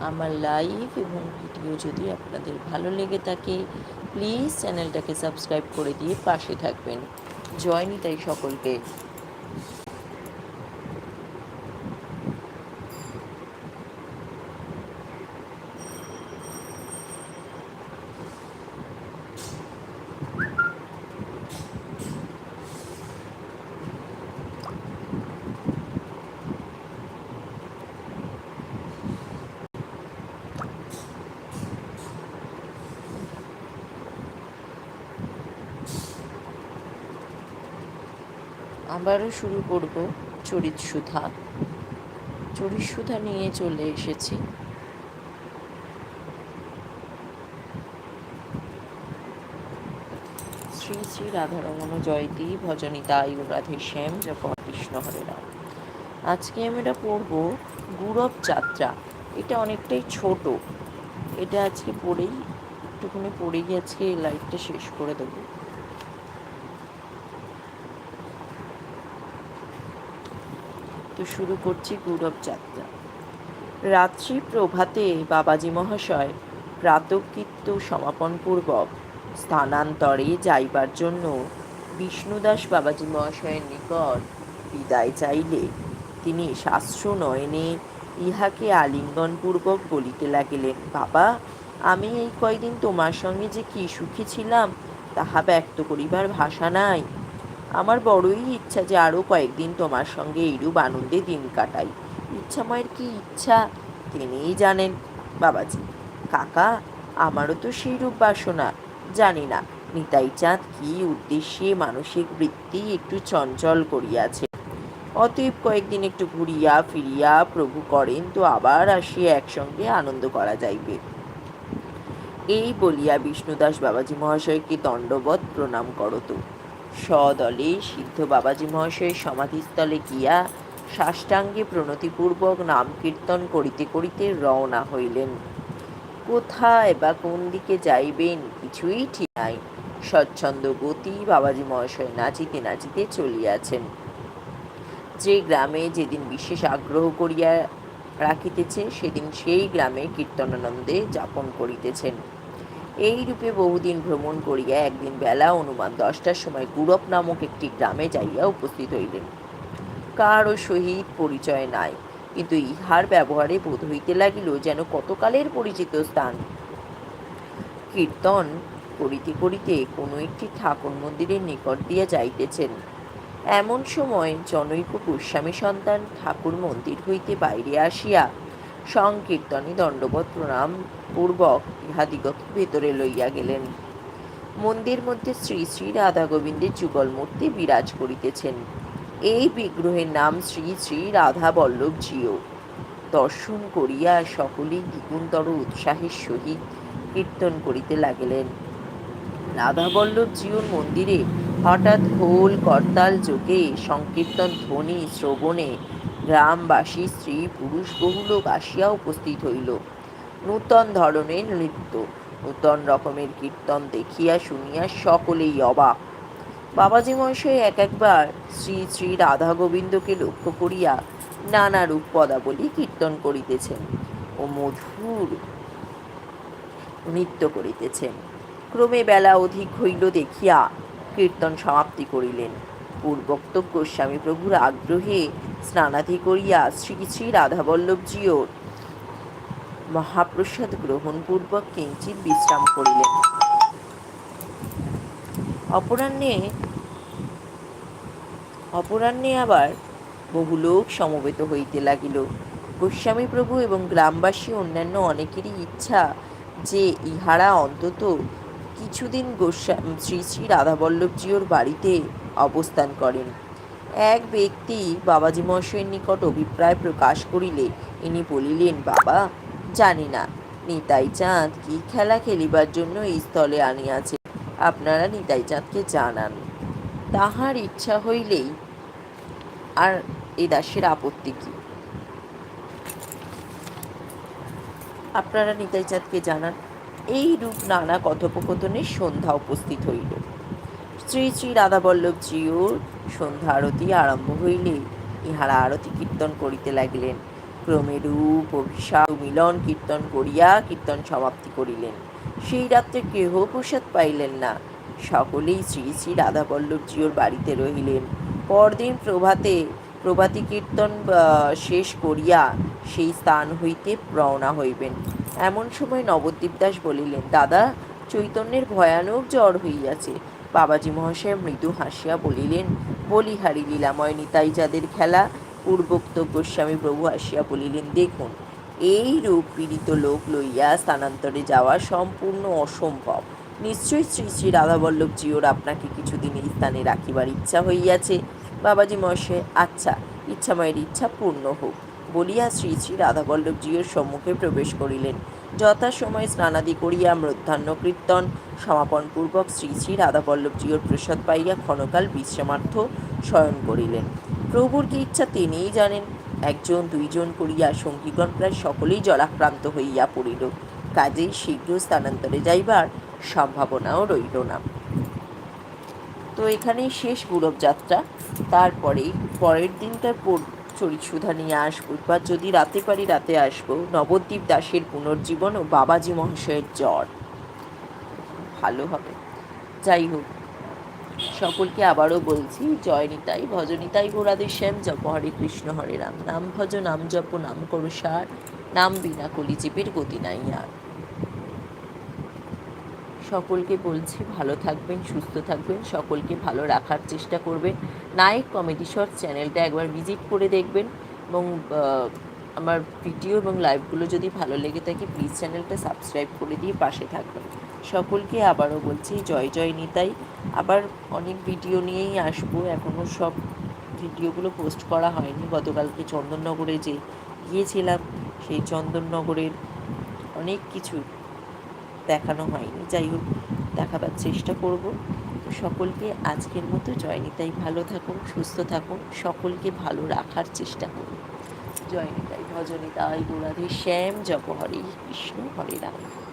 আমার লাইভ এবং ভিডিও যদি আপনাদের ভালো লেগে থাকে প্লিজ চ্যানেলটাকে সাবস্ক্রাইব করে দিয়ে পাশে থাকবেন। জয়নি তাই সকলকে। আবারও শুরু করব চরিত সুধা চরিত সুধা নিয়ে চলে এসেছি। শ্রী শ্রী রাধারমণ জয়তী ভজনিতা আয়ু রাধে শ্যাম যখন কৃষ্ণ হরে রাম। আজকে আমি এটা পড়ব গুরব যাত্রা। এটা অনেকটাই ছোট। এটা আজকে পড়েই, একটুখানি পড়েই আজকে এই লাইফটা শেষ করে দেবো। তো শুরু করছি গৌরব যাত্রা। রাত্রি প্রভাতে বাবাজি মহাশয় প্রাতকৃত্য সমাপনপূর্বক স্থানান্তরে যাইবার জন্য বিষ্ণুদাস বাবাজি মহাশয়ের নিকট বিদায় চাইলে তিনি শাস্ত্র নয়নে ইহাকে আলিঙ্গনপূর্বক বলিতে লাগিলেন, বাবা, আমি এই কয়দিন তোমার সঙ্গে যে কি সুখী ছিলাম, তাহা ব্যক্ত করিবার ভাষা নাই। আমার বড়ই ইচ্ছা যে আরও কয়েকদিন তোমার সঙ্গে এইরূপ আনন্দে দিন কাটাই। ইচ্ছা মায়ের কি ইচ্ছা তিনিই জানেন। বাবাজি, কাকা, আমারও তো সেইরূপ বাসনা। জানি না, নিতাই চাঁদ কি উদ্দেশ্যে মানসিক বৃত্তি একটু চঞ্চল করিয়াছে। অতএব কয়েকদিন একটু ঘুরিয়া ফিরিয়া প্রভু করেন তো আবার আসিয়া একসঙ্গে আনন্দ করা যাইবে। এই বলিয়া বিষ্ণুদাস বাবাজি মহাশয়কে দণ্ডবৎ প্রণাম করত সদলে সিদ্ধ বাবাজি মহাশয়ের সমাধিস্থলে গিয়া সাষ্টাঙ্গে প্রণতিপূর্বক নাম কীর্তন করিতে করিতে রওনা হইলেন। কোথায় বা কোন দিকে যাইবেন কিছুই ঠিক নাই। স্বচ্ছন্দ গতি বাবাজি মহাশয় নাচিতে নাচিতে চলিয়াছেন। যে গ্রামে যেদিন বিশেষ আগ্রহ করিয়া রাখিতেছে, সেদিন সেই গ্রামে কীর্তনানন্দে যাপন করিতেছেন। এই রূপে বহুদিন ভ্রমণ করিয়া একদিন বেলা অনুমান দশটার সময় গুরব নামক একটি গ্রামে যাইয়া উপস্থিত হইলেন। কারও সহিত পরিচয় নাই, কিন্তু ইহার ব্যবহারে বোধ হইতে লাগিল যেন কতকালের পরিচিত স্থান। কীর্তন করিতে করিতে কোনো একটি ঠাকুর মন্দিরের নিকট দিয়া যাইতেছেন। এমন সময় জনৈক গোস্বামী সন্তান ঠাকুর মন্দির হইতে বাইরে আসিয়া সংকীর্তনে দণ্ডবত প্রণাম পূর্বক ইহাদিগকে ভেতরে লইয়া গেলেন। মন্দির মধ্যে শ্রী শ্রী রাধা গোবিন্দের যুগল মূর্তি বিরাজ করিতেছেন। এই বিগ্রহের নাম শ্রী শ্রী রাধা বল্লভ জিও। দর্শন করিয়া সকলেই দ্বিগুণতর উৎসাহের সহিত কীর্তন করিতে লাগিলেন। রাধাবল্লভ জিউর মন্দিরে হঠাৎ হোল করতাল যোগে সংকীর্তন ধ্বনি শ্রবণে গ্রামবাসী, স্ত্রী, পুরুষ বহু লোক আসিয়া উপস্থিত হইল। নূতন ধরনের নৃত্য, নূতন রকমের কীর্তন দেখিয়া শুনিয়া সকলেই অবাক। বাবাজি মহাশয় এক একবার শ্রী শ্রী রাধা গোবিন্দকে লক্ষ্য করিয়া নানা রূপ পদাবলী কীর্তন করিতেছেন ও মধুর নৃত্য করিতেছেন। ক্রমে বেলা অধিক হইল দেখিয়া কীর্তন সমাপ্তি করিলেন। পূর্বোক্ত গোস্বামী প্রভুর আগ্রহে স্নানাধি করিয়া শ্রী শ্রী রাধাবল্লভজিও মহাপ্রসাদ গ্রহণ গ্রহণপূর্বক কিঞ্চিত বিশ্রাম করিলেন। অপরাহ্নে অপরাহ্নে আবার বহু লোক সমবেত হইতে লাগিল। গোস্বামী প্রভু এবং গ্রামবাসী অন্যান্য অনেকেরই ইচ্ছা যে ইহারা অন্তত কিছুদিন গোস্বা শ্রী শ্রী রাধাবল্লভজিওর বাড়িতে অবস্থান করেন। এক ব্যক্তি বাবাজি মহাশয়ের নিকট অভিপ্রায় প্রকাশ করিলে ইনি বলিলেন, বাবা, জানি না। নিতাই চাঁদ কি খেলা খেলিবার জন্য এই স্থলে আনিয়াছে। আপনারা নিতাই চাঁদকে জানান। তাহার ইচ্ছা হইলেই আর এ দাসের আপত্তি কি? আপনারা নিতাই চাঁদকে জানান। এই রূপ নানা কথোপকথনের সন্ধ্যা উপস্থিত হইল। শ্রী শ্রী রাধাবল্লভ রাধাবল্লভজিওর সন্ধ্যা আরতি আরম্ভ হইলে ইহারা আরতি কীর্তন করিতে লাগিলেন। ক্রমে রূপ, অভিশাপ, মিলন কীর্তন করিয়া কীর্তন সমাপ্তি করিলেন। সেই রাত্রে কেহ প্রসাদ পাইলেন না। সকলেই শ্রী শ্রী রাধাবল্লভ রাধাবল্লভজিওর বাড়িতে রহিলেন। পরদিন প্রভাতে, প্রভাতী কীর্তন শেষ করিয়া সেই স্থান হইতে রওনা হইবেন। এমন সময় নবদ্বীপ দাস বলিলেন, দাদা, চৈতন্যের ভয়ানক জ্বর হইয়াছে। বাবাজি মহাশয় মৃদু হাসিয়া বলিলেন বলিহারি লীলাময় নিতাই যাদের খেলা, পূর্বোক্ত গোস্বামী প্রভু হাসিয়া বলিলেন, দেখুন, এই রূপ পীড়িত লোক লইয়া স্থানান্তরে যাওয়া সম্পূর্ণ অসম্ভব। নিশ্চয়ই শ্রী শ্রী রাধাবল্লভ রাধাবল্লভজিওর আপনাকে কিছুদিন এই স্থানে রাখিবার ইচ্ছা হইয়াছে। বাবাজি মহাশয় আচ্ছা ইচ্ছাময়ের ইচ্ছা পূর্ণ হোক। বলিয়া শ্রী শ্রী রাধাবল্লভ রাধাবল্লভজিওর সম্মুখে প্রবেশ করিলেন। যথাসময়ে স্নানাদি করিয়া মধ্যাহ্ন কীর্তন সমাপনপূর্বক শ্রী শ্রী রাধাবল্লভজিওর প্রসাদ পাইয়া ক্ষণকাল বিশ্রামার্থ শয়ন করিলেন। প্রভুর কি ইচ্ছা তিনিই জানেন। একজন, দুইজন করিয়া সঙ্গীগণ প্রায় সকলেই জলাক্রান্ত হইয়া পড়িল। কাজেই শীঘ্র স্থানান্তরে যাইবার সম্ভাবনাও রইল না। তো এখানেই শেষ গুরব যাত্রা তারপরে পরের দিনকার চরিতসুধা নিয়ে আসব বা যদি রাতে পারি রাতে আসব। নবদ্বীপ দাসের পুনর্জীবন ও বাবাজি মহাশয়ের জ্বর। ভালো হবে। যাই হোক, সকলকে আবারও বলছি, জয় নিতাই ভজনিতাই গোরাদের শ্যাম, জপ হরে কৃষ্ণ, হরে রাম। নাম ভজ, নাম জপ, নাম করো সার। নাম বিনা কলিজীবের গতি নাই আর। সকলকে বলছি ভালো থাকবেন, সুস্থ থাকবেন, সকলকে ভালো রাখার চেষ্টা করবেন। নায়ক কমেডি শর্ট চ্যানেলটা একবার ভিজিট করে দেখবেন এবং আমার ভিডিও এবং লাইভগুলো যদি ভালো লেগে থাকে, প্লিজ চ্যানেলটা সাবস্ক্রাইব করে দিয়ে পাশে থাকবেন। সকলকে আবারও বলছি জয় জয় নিতাই। আবার অনেক ভিডিও নিয়েই আসব। এখনও সব ভিডিওগুলো পোস্ট করা হয়নি। গতকালকে চন্দননগরে যে গিয়েছিলাম, সেই চন্দননগরের অনেক কিছু দেখানো হয়নি। যাই হোক, দেখাবার চেষ্টা করব। সকলকে আজকের মতো জয়নিতাই ভালো থাকুন, সুস্থ থাকুন, সকলকে ভালো রাখার চেষ্টা করুন। জয়নিতাই, ভজনিতাই, গোরাধে, শ্যাম জপ হরে কৃষ্ণ, হরে রাম।